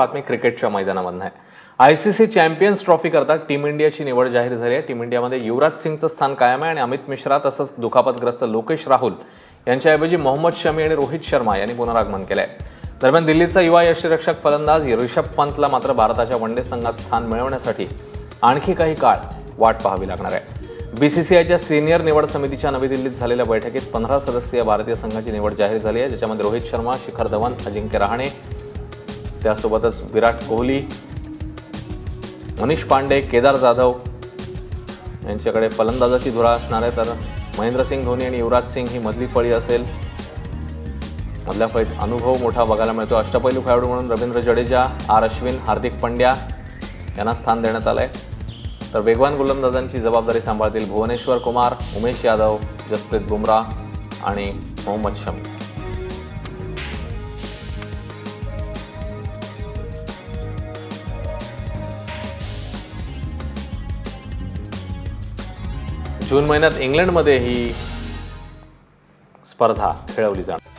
बातमी क्रिकेटच्या मैदानामधून आहे. आयसीसी चॅम्पियन्स ट्रॉफी करता टीम इंडियाची निवड जाहीर झाली आहे. टीम इंडियामध्ये युवराज सिंगचं स्थान कायम आहे आणि अमित मिश्रा तसंच दुखापतग्रस्त लोकेश राहुल यांच्याऐवजी मोहम्मद शमी आणि रोहित शर्मा यांनी पुनरागमन केलं आहे दरम्यान दिल्लीचा युवा यष्टीरक्षक फलंदाज ऋषभ पंतला मात्र भारताच्या वनडे संघात स्थान मिळवण्यासाठी आणखी काही काळ वाट पाहावी लागणार आहे. बीसीसीआयच्या सिनियर निवड समितीच्या नवी दिल्लीत झालेल्या बैठकीत पंधरा सदस्यीय भारतीय संघाची निवड जाहीर झाली आहे. ज्याच्यामध्ये रोहित शर्मा शिखर धवन अजिंक्य रहाणे त्यासोबतच विराट कोहली मनीष पांडे केदार जाधव यांच्याकडे फलंदाजाची धुरा असणार आहे. तर महेंद्रसिंग धोनी आणि युवराज सिंग ही मधली फळी असेल. मधल्या फळीत अनुभव मोठा बघायला मिळतो. अष्टपैलू खेळाडू म्हणून रवींद्र जडेजा आर अश्विन हार्दिक पंड्या यांना स्थान देण्यात आलं आहे तर वेगवान गोलंदाजांची जबाबदारी सांभाळतील भुवनेश्वर कुमार उमेश यादव जसप्रीत बुमराह आणि मोहम्मद शमी. जून महिन्यात इंग्लंडमध्ये ही स्पर्धा खेळवली जाणार.